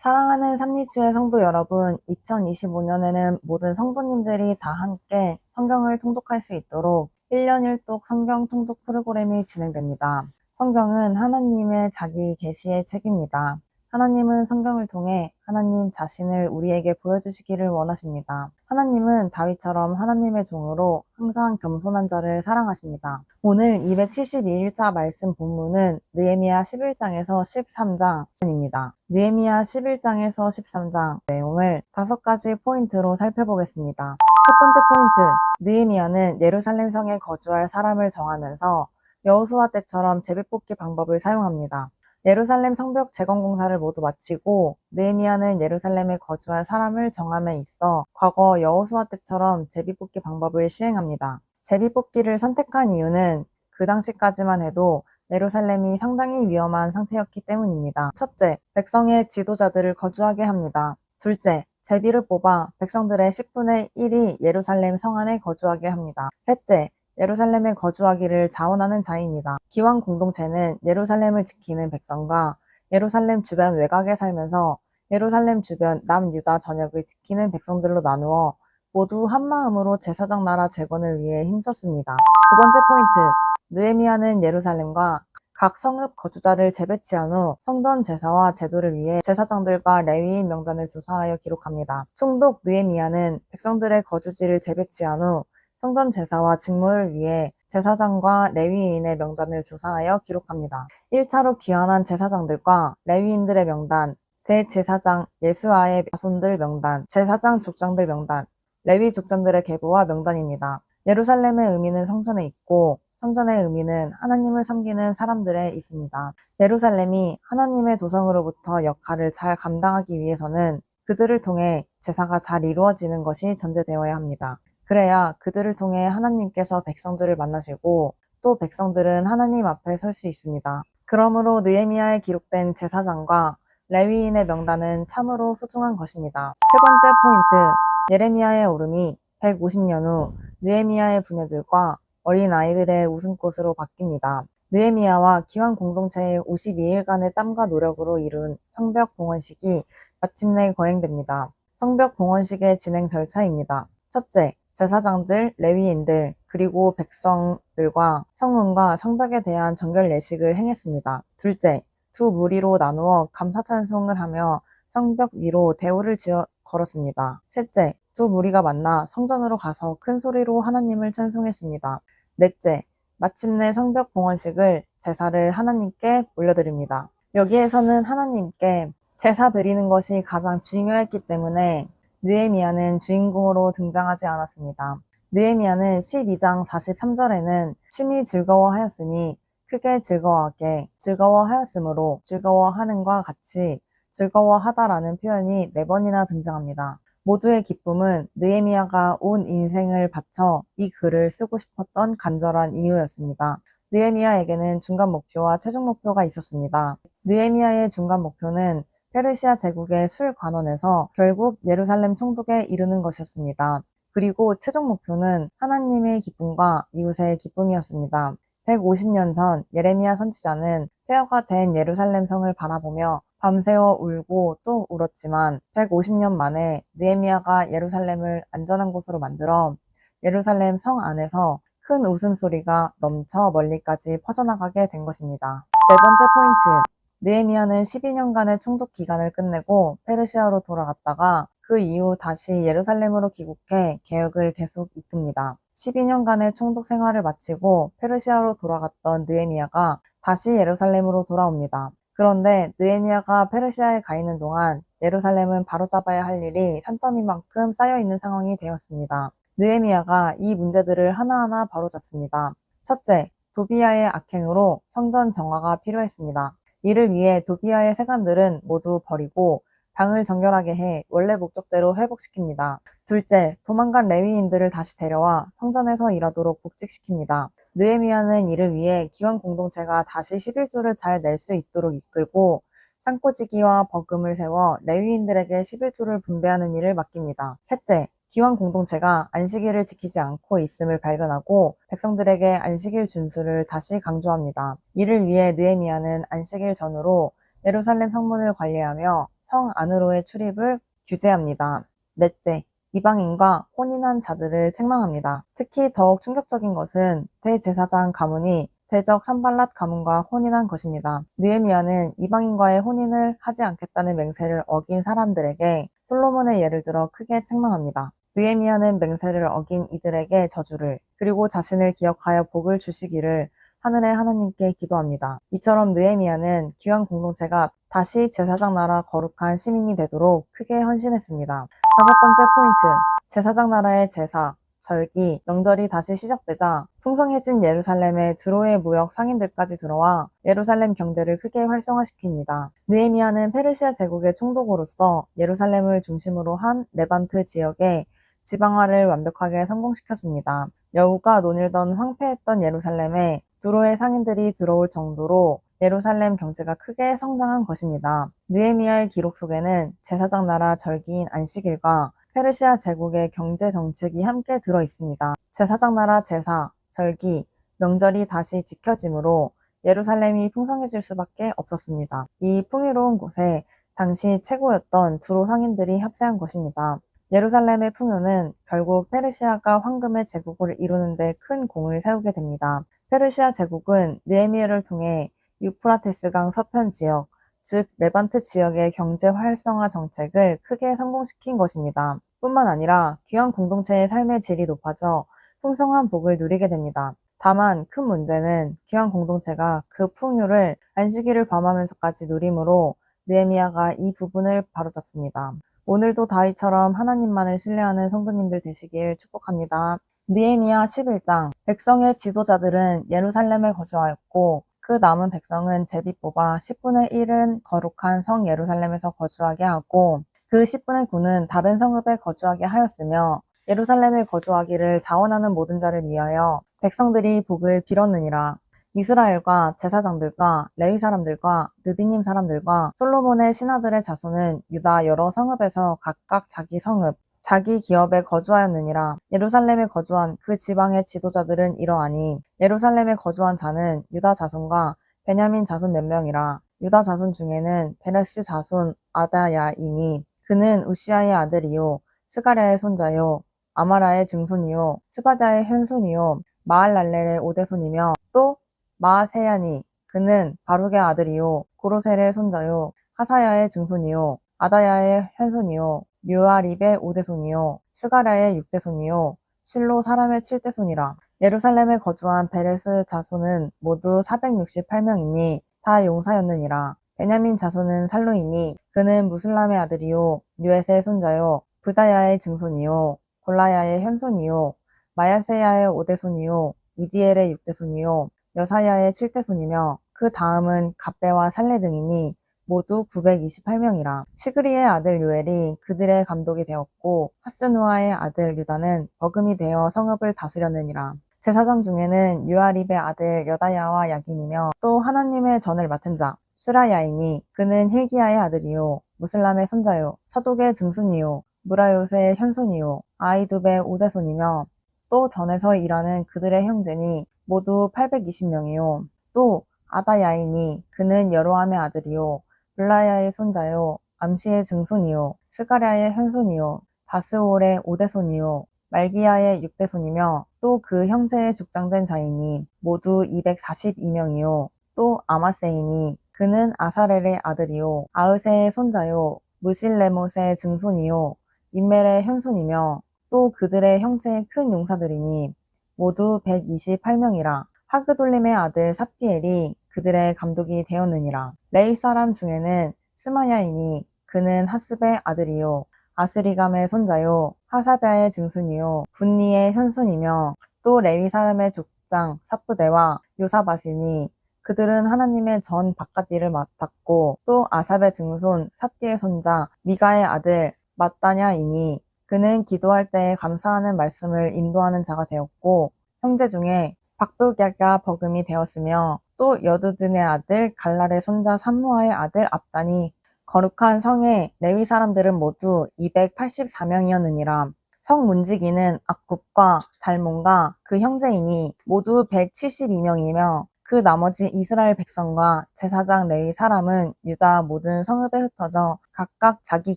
사랑하는 삼리주의 성도 여러분, 2025년에는 모든 성도님들이 다 함께 성경을 통독할 수 있도록 1년 1독 성경 통독 프로그램이 진행됩니다. 성경은 하나님의 자기 계시의 책입니다. 하나님은 성경을 통해 하나님 자신을 우리에게 보여주시기를 원하십니다. 하나님은 다윗처럼 하나님의 종으로 항상 겸손한 자를 사랑하십니다. 오늘 272일자 말씀 본문은 느헤미야 11장에서 13장입니다. 느헤미야 11장에서 13장 내용을 다섯 가지 포인트로 살펴보겠습니다. 첫 번째 포인트, 느헤미야는 예루살렘 성에 거주할 사람을 정하면서 여호수아 때처럼 제비뽑기 방법을 사용합니다. 예루살렘 성벽 재건 공사를 모두 마치고 느헤미야는 예루살렘에 거주할 사람을 정함에 있어 과거 여호수아 때처럼 제비뽑기 방법을 시행합니다. 제비뽑기를 선택한 이유는 그 당시까지만 해도 예루살렘이 상당히 위험한 상태였기 때문입니다. 첫째, 백성의 지도자들을 거주하게 합니다. 둘째, 제비를 뽑아 백성들의 10분의 1이 예루살렘 성 안에 거주하게 합니다. 셋째, 예루살렘에 거주하기를 자원하는 자입니다. 기왕 공동체는 예루살렘을 지키는 백성과 예루살렘 주변 외곽에 살면서 예루살렘 주변 남유다 전역을 지키는 백성들로 나누어 모두 한 마음으로 제사장 나라 재건을 위해 힘썼습니다. 두 번째 포인트, 느헤미야는 예루살렘과 각 성읍 거주자를 재배치한 후 성전 제사와 제도를 위해 제사장들과 레위인 명단을 조사하여 기록합니다. 총독 느헤미야는 백성들의 거주지를 재배치한 후 성전 제사와 직무를 위해 제사장과 레위인의 명단을 조사하여 기록합니다. 1차로 귀환한 제사장들과 레위인들의 명단, 대제사장 예수아의 자손들 명단, 제사장 족장들 명단, 레위 족장들의 계보와 명단입니다. 예루살렘의 의미는 성전에 있고 성전의 의미는 하나님을 섬기는 사람들에 있습니다. 예루살렘이 하나님의 도성으로부터 역할을 잘 감당하기 위해서는 그들을 통해 제사가 잘 이루어지는 것이 전제되어야 합니다. 그래야 그들을 통해 하나님께서 백성들을 만나시고 또 백성들은 하나님 앞에 설 수 있습니다. 그러므로 느헤미야에 기록된 제사장과 레위인의 명단은 참으로 소중한 것입니다. 세 번째 포인트, 예레미야의 오름이 150년 후 느헤미야의 부녀들과 어린 아이들의 웃음꽃으로 바뀝니다. 느헤미야와 기환 공동체의 52일간의 땀과 노력으로 이룬 성벽 봉헌식이 마침내 거행됩니다. 성벽 봉헌식의 진행 절차입니다. 첫째, 제사장들, 레위인들, 그리고 백성들과 성문과 성벽에 대한 정결 예식을 행했습니다. 둘째, 두 무리로 나누어 감사찬송을 하며 성벽 위로 대우를 지어 걸었습니다. 셋째, 두 무리가 만나 성전으로 가서 큰 소리로 하나님을 찬송했습니다. 넷째, 마침내 성벽 봉헌식을 제사를 하나님께 올려드립니다. 여기에서는 하나님께 제사 드리는 것이 가장 중요했기 때문에 느헤미야는 주인공으로 등장하지 않았습니다. 느헤미야는 12장 43절에는 심히 즐거워하였으니 크게 즐거워하게 즐거워하였으므로 즐거워하는과 같이 즐거워하다라는 표현이 네 번이나 등장합니다. 모두의 기쁨은 느헤미야가 온 인생을 바쳐 이 글을 쓰고 싶었던 간절한 이유였습니다. 느헤미야에게는 중간 목표와 최종 목표가 있었습니다. 느헤미야의 중간 목표는 페르시아 제국의 술 관원에서 결국 예루살렘 총독에 이르는 것이었습니다. 그리고 최종 목표는 하나님의 기쁨과 이웃의 기쁨이었습니다. 150년 전 예레미야 선지자는 폐허가 된 예루살렘 성을 바라보며 밤새워 울고 또 울었지만 150년 만에 느헤미야가 예루살렘을 안전한 곳으로 만들어 예루살렘 성 안에서 큰 웃음소리가 넘쳐 멀리까지 퍼져나가게 된 것입니다. 네 번째 포인트. 느헤미야는 12년간의 총독 기간을 끝내고 페르시아로 돌아갔다가 그 이후 다시 예루살렘으로 귀국해 개혁을 계속 이끕니다. 12년간의 총독 생활을 마치고 페르시아로 돌아갔던 느헤미야가 다시 예루살렘으로 돌아옵니다. 그런데 느헤미야가 페르시아에 가 있는 동안 예루살렘은 바로잡아야 할 일이 산더미만큼 쌓여 있는 상황이 되었습니다. 느헤미야가 이 문제들을 하나하나 바로잡습니다. 첫째, 도비아의 악행으로 성전 정화가 필요했습니다. 이를 위해 도비아의 세관들은 모두 버리고 방을 정결하게 해 원래 목적대로 회복시킵니다. 둘째, 도망간 레위인들을 다시 데려와 성전에서 일하도록 복직시킵니다. 느헤미야는 이를 위해 기왕 공동체가 다시 11조를 잘 낼 수 있도록 이끌고 산꼬지기와 버금을 세워 레위인들에게 11조를 분배하는 일을 맡깁니다. 셋째, 기왕 공동체가 안식일을 지키지 않고 있음을 발견하고 백성들에게 안식일 준수를 다시 강조합니다. 이를 위해 느헤미야는 안식일 전후로 예루살렘 성문을 관리하며 성 안으로의 출입을 규제합니다. 넷째, 이방인과 혼인한 자들을 책망합니다. 특히 더욱 충격적인 것은 대제사장 가문이 대적 산발랏 가문과 혼인한 것입니다. 느헤미야는 이방인과의 혼인을 하지 않겠다는 맹세를 어긴 사람들에게 솔로몬의 예를 들어 크게 책망합니다. 느헤미야는 맹세를 어긴 이들에게 저주를 그리고 자신을 기억하여 복을 주시기를 하늘의 하나님께 기도합니다. 이처럼 느헤미야는 기왕 공동체가 다시 제사장 나라 거룩한 시민이 되도록 크게 헌신했습니다. 다섯 번째 포인트. 제사장 나라의 제사, 절기, 명절이 다시 시작되자 풍성해진 예루살렘에 드로의 무역 상인들까지 들어와 예루살렘 경제를 크게 활성화시킵니다. 느헤미야는 페르시아 제국의 총독으로서 예루살렘을 중심으로 한 레반트 지역의 지방화를 완벽하게 성공시켰습니다. 여우가 논일던 황폐했던 예루살렘에 두로의 상인들이 들어올 정도로 예루살렘 경제가 크게 성장한 것입니다. 느헤미야의 기록 속에는 제사장 나라 절기인 안식일과 페르시아 제국의 경제 정책이 함께 들어 있습니다. 제사장 나라 제사, 절기, 명절이 다시 지켜지므로 예루살렘이 풍성해질 수밖에 없었습니다. 이 풍요로운 곳에 당시 최고였던 두로 상인들이 합세한 것입니다. 예루살렘의 풍요는 결국 페르시아가 황금의 제국을 이루는 데 큰 공을 세우게 됩니다. 페르시아 제국은 느헤미야를 통해 유프라테스강 서편 지역, 즉 레반트 지역의 경제 활성화 정책을 크게 성공시킨 것입니다. 뿐만 아니라 귀한 공동체의 삶의 질이 높아져 풍성한 복을 누리게 됩니다. 다만 큰 문제는 귀한 공동체가 그 풍요를 안식일을 범하면서까지 누림으로 느헤미야가 이 부분을 바로잡습니다. 오늘도 다윗처럼 하나님만을 신뢰하는 성도님들 되시길 축복합니다. 느헤미야 11장 백성의 지도자들은 예루살렘에 거주하였고 그 남은 백성은 제비 뽑아 10분의 1은 거룩한 성 예루살렘에서 거주하게 하고 그 10분의 9는 다른 성읍에 거주하게 하였으며 예루살렘에 거주하기를 자원하는 모든 자를 위하여 백성들이 복을 빌었느니라. 이스라엘과 제사장들과 레위 사람들과 느디님 사람들과 솔로몬의 신하들의 자손은 유다 여러 성읍에서 각각 자기 성읍, 자기 기업에 거주하였느니라. 예루살렘에 거주한 그 지방의 지도자들은 이러하니 예루살렘에 거주한 자는 유다 자손과 베냐민 자손 몇 명이라. 유다 자손 중에는 베레스 자손 아다야이니 그는 우시아의 아들이요 스가랴의 손자요 아마라의 증손이요 스바다의 현손이요 마알랄렐의 오대손이며 또 마세야니 그는 바룩의 아들이요. 고로셀의 손자요. 하사야의 증손이요. 아다야의 현손이요. 뮤아립의 오대손이요. 스가랴의 육대손이요. 실로 사람의 칠대손이라. 예루살렘에 거주한 베레스 자손은 모두 468명이니 다 용사였느니라. 베냐민 자손은 살로이니 그는 무슬람의 아들이요. 류엣의 손자요. 부다야의 증손이요. 골라야의 현손이요. 마야세야의 오대손이요. 이디엘의 육대손이요 여사야의 칠대손이며 그 다음은 갑배와 살레 등이니 모두 928명이라. 시그리의 아들 요엘이 그들의 감독이 되었고 하스누아의 아들 유다는 버금이 되어 성읍을 다스렸느니라. 제사장 중에는 유아립의 아들 여다야와 야긴이며 또 하나님의 전을 맡은 자 수라야이니 그는 힐기야의 아들이요 무슬람의 손자요 사독의 증순이요 무라요스의 현손이요 아이두베 오대손이며 또 전에서 일하는 그들의 형제니 모두 820명이요. 또 아다야이니 그는 여로함의 아들이요. 블라야의 손자요. 암시의 증손이요. 스가랴의 현손이요. 바스올의 오대손이요. 말기야의 육대손이며 또 그 형제의 족장된 자이니 모두 242명이요. 또 아마세이니 그는 아사렐의 아들이요. 아으세의 손자요. 무실레못의 증손이요. 인멜의 현손이며 또 그들의 형제의 큰 용사들이니 모두 128명이라 하그돌림의 아들 삽디엘이 그들의 감독이 되었느니라. 레이 사람 중에는 스마야이니 그는 하스베의 아들이요 아스리감의 손자요 하사베의 증손이요 분니의 현손이며 또 레위 사람의 족장 사프데와 요사바시니 그들은 하나님의 전 바깥 일을 맡았고 또 아삽의 증손 삽디의 손자 미가의 아들 마따냐이니 그는 기도할 때 감사하는 말씀을 인도하는 자가 되었고 형제 중에 박부갸가 버금이 되었으며 또 여두든의 아들 갈랄의 손자 삼무아의 아들 압단이 거룩한 성의 레위 사람들은 모두 284명이었느니라. 성 문지기는 악굽과 달몬과 그 형제이니 모두 172명이며 그 나머지 이스라엘 백성과 제사장 레위 사람은 유다 모든 성읍에 흩어져 각각 자기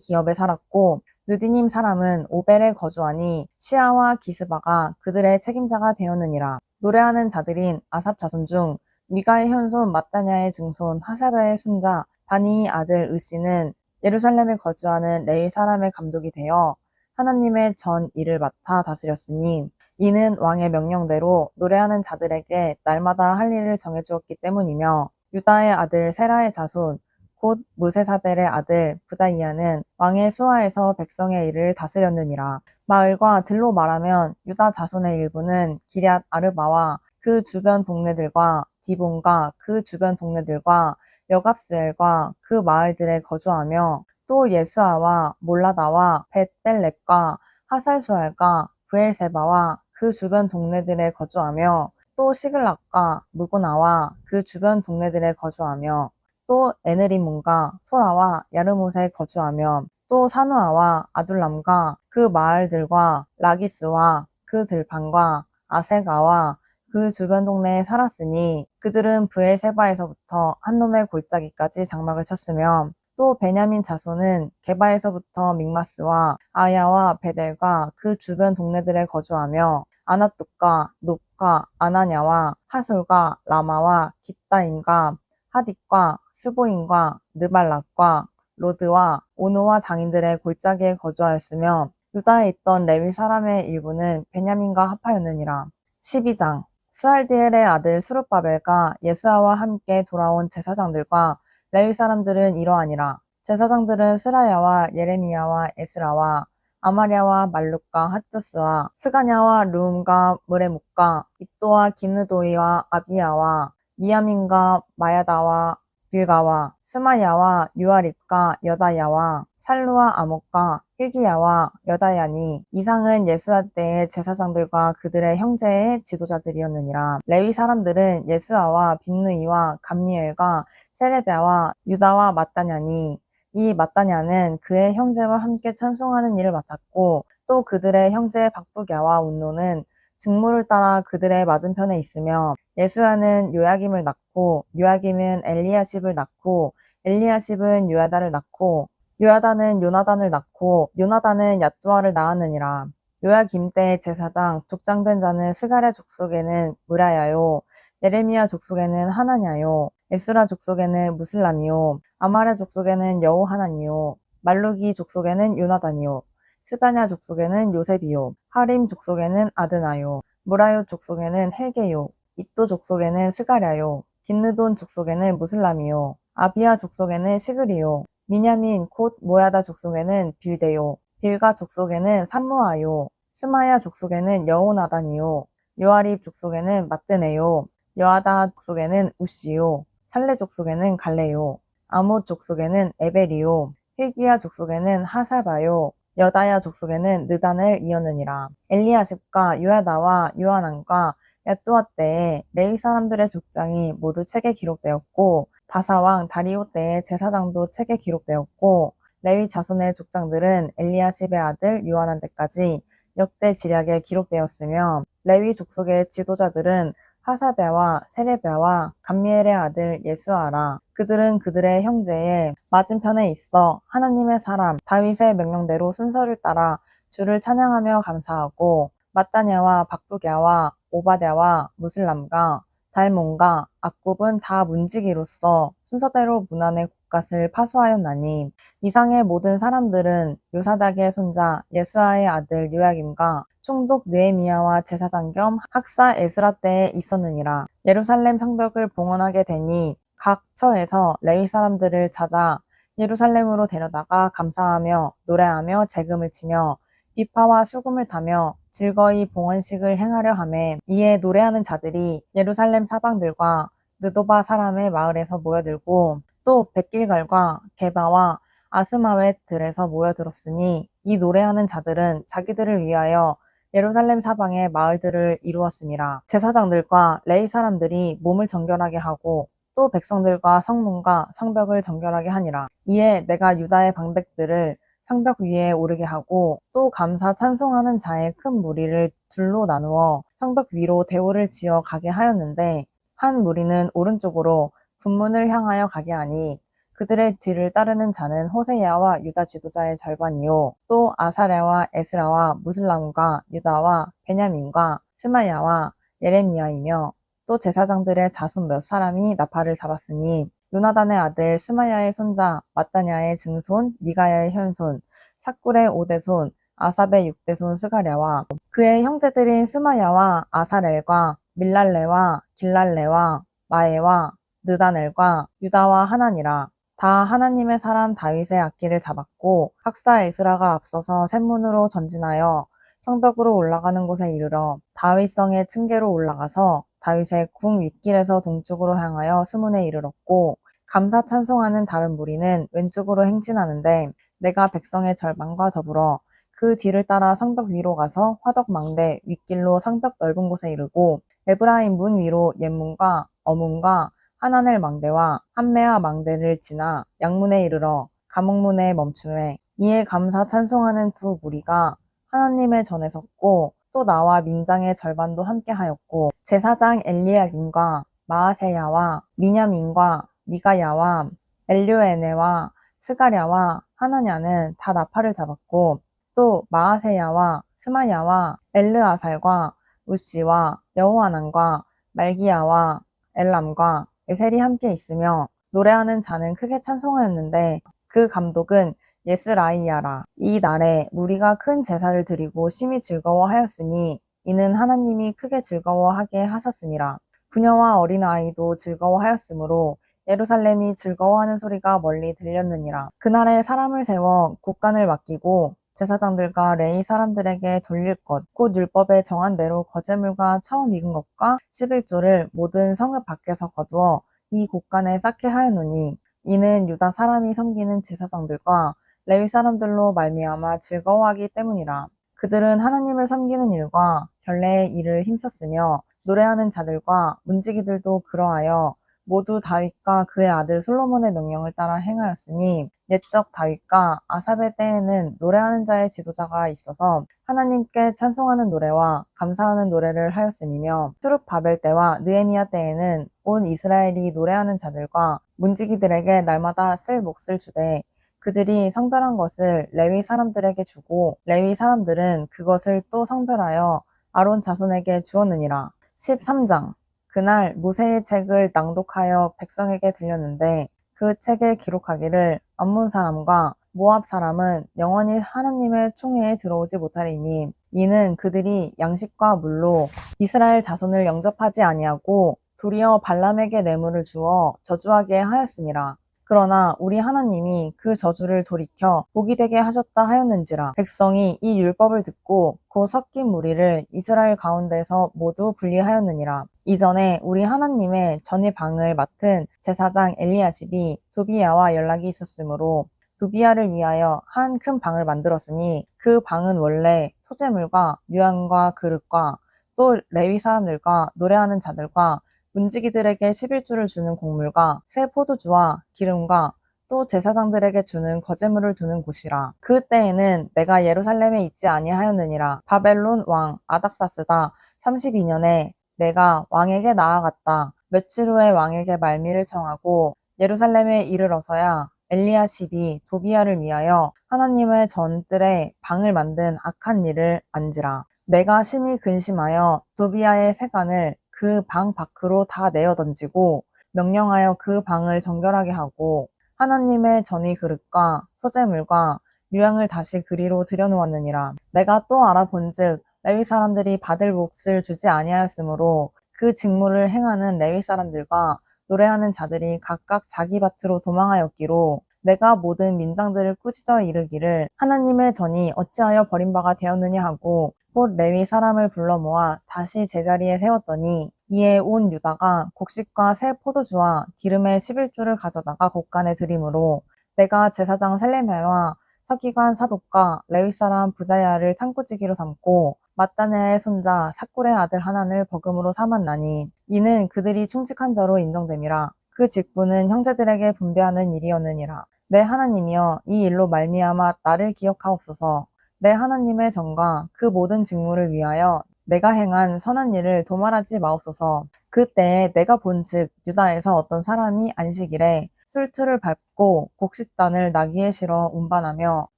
기업에 살았고 느디님 사람은 오벨에 거주하니 시아와 기스바가 그들의 책임자가 되었느니라. 노래하는 자들인 아삽 자손 중 미가의 현손 마따냐의 증손 하사베의 손자 바니의 아들 으씨는 예루살렘에 거주하는 레위 사람의 감독이 되어 하나님의 전 일을 맡아 다스렸으니 이는 왕의 명령대로 노래하는 자들에게 날마다 할 일을 정해주었기 때문이며 유다의 아들 세라의 자손 곧 무세사벨의 아들 부다이아는 왕의 수하에서 백성의 일을 다스렸느니라. 마을과 들로 말하면 유다 자손의 일부는 기럇 아르바와 그 주변 동네들과 디본과 그 주변 동네들과 여갑스엘과 그 마을들에 거주하며 또 예스아와 몰라다와 벳벨렉과 하살수알과 브엘세바와 그 주변 동네들에 거주하며 또 시글락과 무고나와 그 주변 동네들에 거주하며 또 에느리문과 소라와 야르못에 거주하며 또 사누아와 아둘람과 그 마을들과 라기스와 그 들판과 아세가와 그 주변 동네에 살았으니 그들은 브엘세바에서부터 한 놈의 골짜기까지 장막을 쳤으며 또 베냐민 자손은 게바에서부터 믹마스와 아야와 베델과 그 주변 동네들에 거주하며 아나뚝과 높과 아나냐와 하솔과 라마와 깃다임과 하딕과 스보임과 느발락과 로드와 오노와 장인들의 골짜기에 거주하였으며 유다에 있던 레위 사람의 일부는 베냐민과 합하였느니라. 12장 스알디엘의 아들 수룹바벨과 예수아와 함께 돌아온 제사장들과 레위 사람들은 이러하니라. 제사장들은 스라야와 예레미야와 에스라와 아마랴와 말룩과 핫투스와 스가냐와 룸과 무레묵과 입도와 기느도이와 아비야와 미야민과 마야다와 빌가와 스마야와 유아립과 여다야와 살루와 아목과 hil기야와 여다야니 이상은 예수아 때의 제사장들과 그들의 형제의 지도자들이었느니라. 레위 사람들은 예수아와 빈느이와 감미엘과 세레베와 유다와 마따냐니 이 마따냐는 그의 형제와 함께 찬송하는 일을 맡았고 또 그들의 형제 박부갸와 운노는 직무를 따라 그들의 맞은편에 있으며 예수야는 요야김을 낳고 요야김은 엘리야십을 낳고 엘리야십은 요야다를 낳고 요야다는 요나단을 낳고 요나단은 야뚜아를 낳았느니라. 요야김 때 제사장 족장된 자는 스가랴 족속에는 무라야요 예레미야 족속에는 하나냐요 에스라 족속에는 무슬람이요 아마랴 족속에는 여호하나니요 말루기 족속에는 요나단이요 스바냐 족속에는 요셉이요 하림 족속에는 아드나요 무라요 족속에는 헬게요 이또 족속에는 스가랴요 긴느돈 족속에는 무슬람이요 아비아 족속에는 시그리요 미냐민 곧 모야다 족속에는 빌데요 빌가 족속에는 삼무아요 스마야 족속에는 여호나단이요 요아립 족속에는 마뜨네요 여하다 족속에는 우시요 살레 족속에는 갈레요 아못 족속에는 에베리요 힐기야 족속에는 하사바요 여다야 족속에는 느단을 이었느니라. 엘리야십과 유야다와 유하난과 야뚜아 때에 레위 사람들의 족장이 모두 책에 기록되었고 바사왕 다리오 때의 제사장도 책에 기록되었고 레위 자손의 족장들은 엘리야십의 아들 유하난 때까지 역대 지략에 기록되었으며 레위 족속의 지도자들은 하사베와 세레베와 감미엘의 아들 예수아라. 그들은 그들의 형제의 맞은편에 있어 하나님의 사람 다윗의 명령대로 순서를 따라 주를 찬양하며 감사하고 마따냐와 박부갸와 오바댜와 무슬람과 달몬과 악굽은 다 문지기로서 순서대로 문안의 곳갓을 파수하였나니 이상의 모든 사람들은 요사닥의 손자 예수아의 아들 요야김과 총독 느헤미야와 제사장 겸 학사 에스라 때에 있었느니라. 예루살렘 성벽을 봉헌하게 되니 각 처에서 레위 사람들을 찾아 예루살렘으로 데려다가 감사하며 노래하며 재금을 치며 비파와 수금을 타며 즐거이 봉헌식을 행하려 하매 이에 노래하는 자들이 예루살렘 사방들과 느도바 사람의 마을에서 모여들고 또 백길갈과 게바와 아스마웻 들에서 모여들었으니 이 노래하는 자들은 자기들을 위하여 예루살렘 사방의 마을들을 이루었습니다. 제사장들과 레이 사람들이 몸을 정결하게 하고 또 백성들과 성문과 성벽을 정결하게 하니라. 이에 내가 유다의 방백들을 성벽 위에 오르게 하고 또 감사 찬송하는 자의 큰 무리를 둘로 나누어 성벽 위로 대오를 지어 가게 하였는데 한 무리는 오른쪽으로 분문을 향하여 가게 하니 그들의 뒤를 따르는 자는 호세야와 유다 지도자의 절반이요. 또 아사랴와 에스라와 무슬람과 유다와 베냐민과 스마야와 예레미야이며 또 제사장들의 자손 몇 사람이 나팔을 잡았으니 요나단의 아들 스마야의 손자 마따냐의 증손 미가야의 현손 사꿀의 오대손 아삽의 육대손 스가랴와 그의 형제들인 스마야와 아사렐과 밀랄레와 길랄레와 마에와 느다넬과 유다와 하나니라 다 하나님의 사람 다윗의 악기를 잡았고 학사 에스라가 앞서서 샘문으로 전진하여 성벽으로 올라가는 곳에 이르러 다윗성의 층계로 올라가서 다윗의 궁 윗길에서 동쪽으로 향하여 스문에 이르렀고 감사 찬송하는 다른 무리는 왼쪽으로 행진하는데 내가 백성의 절반과 더불어 그 뒤를 따라 성벽 위로 가서 화덕 망대 윗길로 성벽 넓은 곳에 이르고 에브라임 문 위로 옛문과 어문과 하나넬 망대와 한메아 망대를 지나 양문에 이르러 감옥문에 멈춤에 이에 감사 찬송하는 두 무리가 하나님의 전에 섰고 또 나와 민장의 절반도 함께 하였고 제사장 엘리야김과 마아세야와 미냐민과 미가야와 엘료에네와 스가랴와 하나냐는 다 나팔을 잡았고 또 마아세야와 스마야와 엘르아살과 우시와 여호하난과 말기야와 엘람과 에셀이 함께 있으며 노래하는 자는 크게 찬송하였는데 그 감독은 예스라이야라. 이 날에 무리가 큰 제사를 드리고 심히 즐거워하였으니 이는 하나님이 크게 즐거워하게 하셨음이라. 부녀와 어린아이도 즐거워하였으므로 예루살렘이 즐거워하는 소리가 멀리 들렸느니라. 그날에 사람을 세워 곡간을 맡기고 제사장들과 레이 사람들에게 돌릴 것, 곧 율법에 정한 대로 거제물과 처음 익은 것과 11조를 모든 성읍 밖에서 거두어 이 곡간에 쌓게 하였노니 이는 유다 사람이 섬기는 제사장들과 레위 사람들로 말미암아 즐거워하기 때문이라. 그들은 하나님을 섬기는 일과 결례의 일을 힘썼으며 노래하는 자들과 문지기들도 그러하여 모두 다윗과 그의 아들 솔로몬의 명령을 따라 행하였으니 옛적 다윗과 아삽의 때에는 노래하는 자의 지도자가 있어서 하나님께 찬송하는 노래와 감사하는 노래를 하였음이며 수룹 바벨 때와 느헤미야 때에는 온 이스라엘이 노래하는 자들과 문지기들에게 날마다 쓸 몫을 주되 그들이 성별한 것을 레위 사람들에게 주고 레위 사람들은 그것을 또 성별하여 아론 자손에게 주었느니라. 13장 그날 모세의 책을 낭독하여 백성에게 들렸는데 그 책에 기록하기를 암몬 사람과 모압 사람은 영원히 하나님의 총회에 들어오지 못하리니 이는 그들이 양식과 물로 이스라엘 자손을 영접하지 아니하고 도리어 발람에게 뇌물을 주어 저주하게 하였습니다. 그러나 우리 하나님이 그 저주를 돌이켜 복이 되게 하셨다 하였는지라 백성이 이 율법을 듣고 그 섞인 무리를 이스라엘 가운데서 모두 분리하였느니라. 이전에 우리 하나님의 전의 방을 맡은 제사장 엘리야십이 도비야와 연락이 있었으므로 도비야를 위하여 한 큰 방을 만들었으니 그 방은 원래 소재물과 유향과 그릇과 또 레위 사람들과 노래하는 자들과 문지기들에게 11주를 주는 곡물과 새 포도주와 기름과 또 제사장들에게 주는 거제물을 두는 곳이라. 그 때에는 내가 예루살렘에 있지 아니하였느니라. 바벨론 왕 아닥사스다 32년에 내가 왕에게 나아갔다. 며칠 후에 왕에게 말미를 청하고 예루살렘에 이르러서야 엘리야십이 도비야를 위하여 하나님의 전들의 방을 만든 악한 일을 안지라. 내가 심히 근심하여 도비야의 세간을 그 방 밖으로 다 내어 던지고 명령하여 그 방을 정결하게 하고 하나님의 전이 그릇과 소재물과 유향을 다시 그리로 들여놓았느니라. 내가 또 알아본즉 레위 사람들이 받을 몫을 주지 아니하였으므로 그 직무를 행하는 레위 사람들과 노래하는 자들이 각각 자기 밭으로 도망하였기로 내가 모든 민장들을 꾸짖어 이르기를 하나님의 전이 어찌하여 버림바가 되었느냐 하고 곧 레위 사람을 불러 모아 다시 제자리에 세웠더니 이에 온 유다가 곡식과 새 포도주와 기름의 11주를 가져다가 곡간에 들이므로 내가 제사장 셀레메와 서기관 사독과 레위 사람 부다야를 창고지기로 삼고 마따네의 손자 사꿀의 아들 하나를 버금으로 삼았나니 이는 그들이 충직한 자로 인정됨이라. 그 직분은 형제들에게 분배하는 일이었느니라. 내 하나님이여 이 일로 말미암아 나를 기억하옵소서 내 하나님의 전과 그 모든 직무를 위하여 내가 행한 선한 일을 도말하지 마옵소서. 그때 내가 본즉 유다에서 어떤 사람이 안식일에 술틀을 밟고 곡식단을 나귀에 실어 운반하며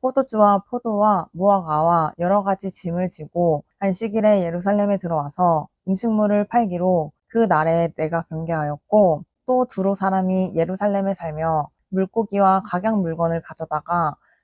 포도주와 포도와 무화과와 여러 가지 짐을 지고 안식일에 예루살렘에 들어와서 음식물을 팔기로 그 날에 내가 경계하였고 또 두로 사람이 예루살렘에 살며 물고기와 각양 물건을 가져다가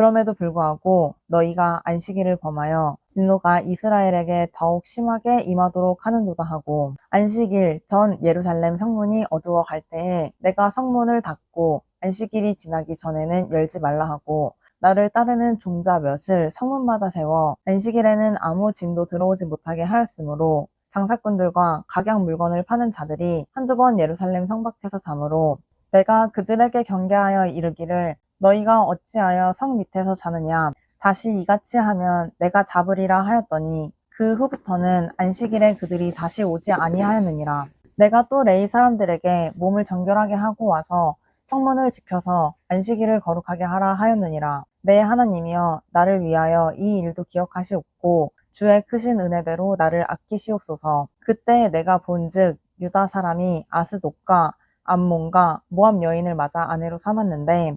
그럼에도 불구하고 너희가 안식일을 범하여 진노가 이스라엘에게 더욱 심하게 임하도록 하는도다 하고 안식일 전 예루살렘 성문이 어두워 갈 때에 내가 성문을 닫고 안식일이 지나기 전에는 열지 말라 하고 나를 따르는 종자 몇을 성문마다 세워 안식일에는 아무 짐도 들어오지 못하게 하였으므로 장사꾼들과 각양 물건을 파는 자들이 한두 번 예루살렘 성 밖에서 자므로 내가 그들에게 경계하여 이르기를 너희가 어찌하여 성 밑에서 자느냐? 다시 이같이 하면 내가 잡으리라 하였더니 그 후부터는 안식일에 그들이 다시 오지 아니하였느니라. 내가 또 레이 사람들에게 몸을 정결하게 하고 와서 성문을 지켜서 안식일을 거룩하게 하라 하였느니라. 내 하나님이여 나를 위하여 이 일도 기억하시옵고 주의 크신 은혜대로 나를 아끼시옵소서. 그때 내가 본즉 유다 사람이 아스돗과 암몬과 모압 여인을 맞아 아내로 삼았는데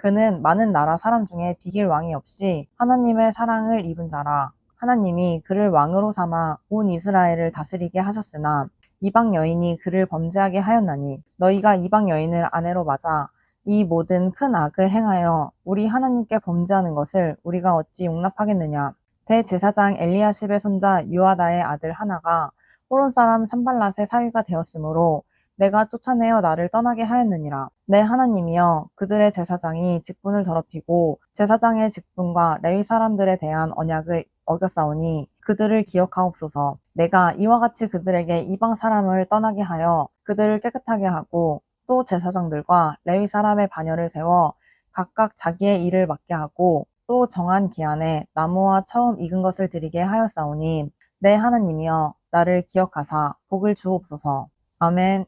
그는 많은 나라 사람 중에 비길 왕이 없이 하나님의 사랑을 입은 자라. 하나님이 그를 왕으로 삼아 온 이스라엘을 다스리게 하셨으나 이방 여인이 그를 범죄하게 하였나니 너희가 이방 여인을 아내로 맞아 이 모든 큰 악을 행하여 우리 하나님께 범죄하는 것을 우리가 어찌 용납하겠느냐. 대제사장 엘리야십의 손자 유아다의 아들 하나가 호론 사람 산발랏의 사위가 되었으므로 내가 쫓아내어 나를 떠나게 하였느니라. 내 하나님이여 그들의 제사장이 직분을 더럽히고 제사장의 직분과 레위 사람들에 대한 언약을 어겼사오니 그들을 기억하옵소서. 내가 이와 같이 그들에게 이방 사람을 떠나게 하여 그들을 깨끗하게 하고 또 제사장들과 레위 사람의 반열을 세워 각각 자기의 일을 맡게 하고 또 정한 기한에 나무와 처음 익은 것을 드리게 하였사오니 내 하나님이여 나를 기억하사 복을 주옵소서. 아멘.